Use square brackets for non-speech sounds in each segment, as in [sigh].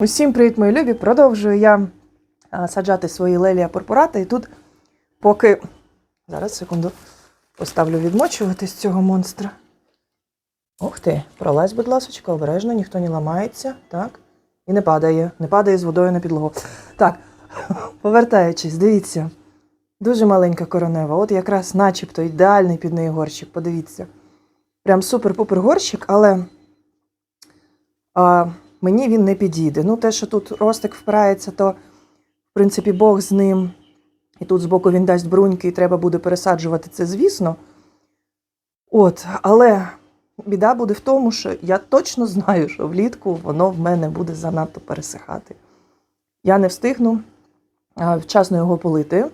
Усім привіт, мої любі! Продовжую я саджати свої лелія пурпурата. І тут, поки. Зараз, секунду, поставлю відмочувати з цього монстра. Ух ти, пролазь, будь ласочка, обережно, ніхто не ламається. Так. І не падає. Не падає з водою на підлогу. Так, [laughs] повертаючись, дивіться. Дуже маленька коронева. От якраз начебто ідеальний під неї горщик. Подивіться. Прям супер-пупер горщик, але. А, мені він не підійде. Ну, те, що тут ростик впирається, то, в принципі, Бог з ним. І тут збоку він дасть бруньки, і треба буде пересаджувати це, звісно. От, але біда буде в тому, що я точно знаю, що влітку воно в мене буде занадто пересихати. Я не встигну вчасно його полити.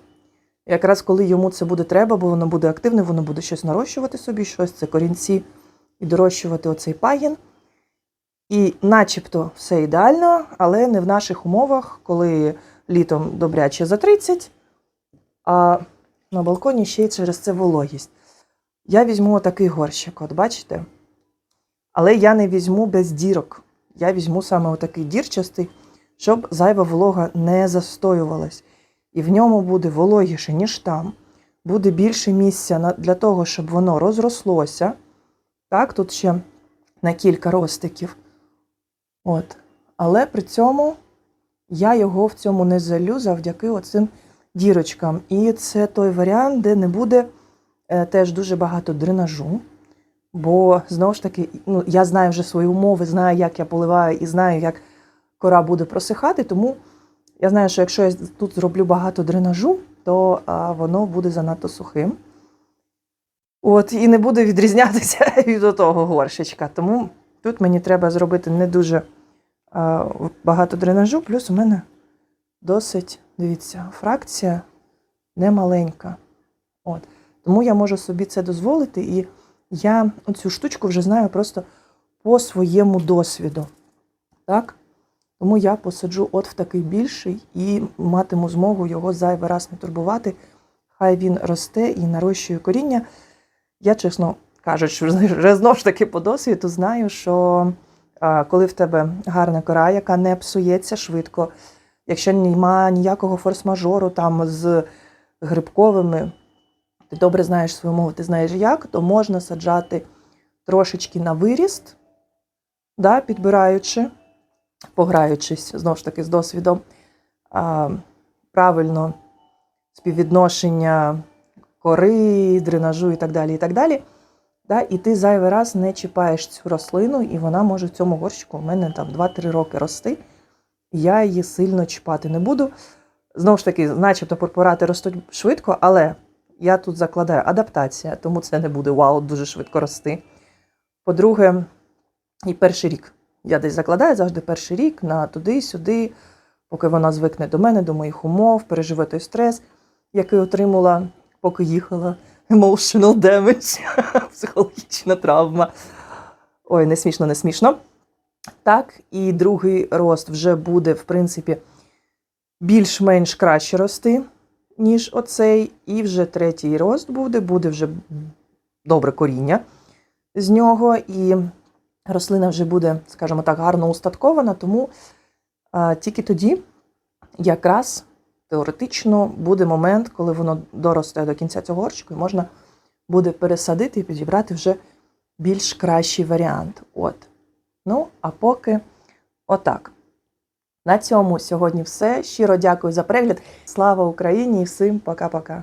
Якраз коли йому це буде треба, бо воно буде активне, воно буде щось нарощувати собі, щось це корінці і дорощувати оцей пагін. І начебто все ідеально, але не в наших умовах, коли літом добряче за 30, а на балконі ще й через це вологість. Я візьму отакий горщик, от бачите? Але я не візьму без дірок. Я візьму саме отакий дірчастий, щоб зайва волога не застоювалась. І в ньому буде вологіше, ніж там. Буде більше місця для того, щоб воно розрослося. Так, тут ще на кілька ростиків. От. Але при цьому я його в цьому не залю завдяки оцим дірочкам. І це той варіант, де не буде е, теж дуже багато дренажу. Бо знову ж таки, ну, я знаю вже свої умови, знаю, як я поливаю, і знаю, як кора буде просихати. Тому я знаю, що якщо я тут зроблю багато дренажу, то а, воно буде занадто сухим. От, і не буде відрізнятися [laughs] від того горшечка. Тому тут мені треба зробити не дуже багато дренажу, плюс у мене досить, дивіться, фракція немаленька. От. Тому я можу собі це дозволити, і я цю штучку вже знаю просто по своєму досвіду. Так? Тому я посаджу от в такий більший і матиму змогу його зайвий раз не турбувати. Хай він росте і нарощує коріння. Я, чесно кажучи, [laughs] вже знову ж таки по досвіду знаю, що а, коли в тебе гарна кора, яка не псується швидко, якщо немає ніякого форс-мажору там з грибковими, ти добре знаєш свою мову, ти знаєш як, то можна саджати трошечки на виріст, да, підбираючи, пограючись знову ж таки з досвідом, а, правильно співвідношення кори, дренажу і так далі. І так далі. Да, і ти зайвий раз не чіпаєш цю рослину, і вона може в цьому горщику у мене там 2-3 роки рости. Я її сильно чіпати не буду. Знову ж таки, начебто пурпурати ростуть швидко, але я тут закладаю адаптація, тому це не буде вау, дуже швидко рости. По-друге, і перший рік. Я десь закладаю завжди перший рік на туди-сюди, поки вона звикне до мене, до моїх умов, переживе той стрес, який отримала, поки їхала. Emotional damage, [laughs] психологічна травма. Ой, не смішно, не смішно. Так, і другий рост вже буде, в принципі, більш-менш краще рости, ніж оцей. І вже третій рост буде, буде вже добре коріння з нього. І рослина вже буде, скажімо так, гарно устаткована, тому а, тільки тоді якраз теоретично буде момент, коли воно доросте до кінця цього горщику, і можна буде пересадити і підібрати вже більш кращий варіант. От. Ну, а поки отак. На цьому сьогодні все. Щиро дякую за перегляд. Слава Україні і всім пока-пока.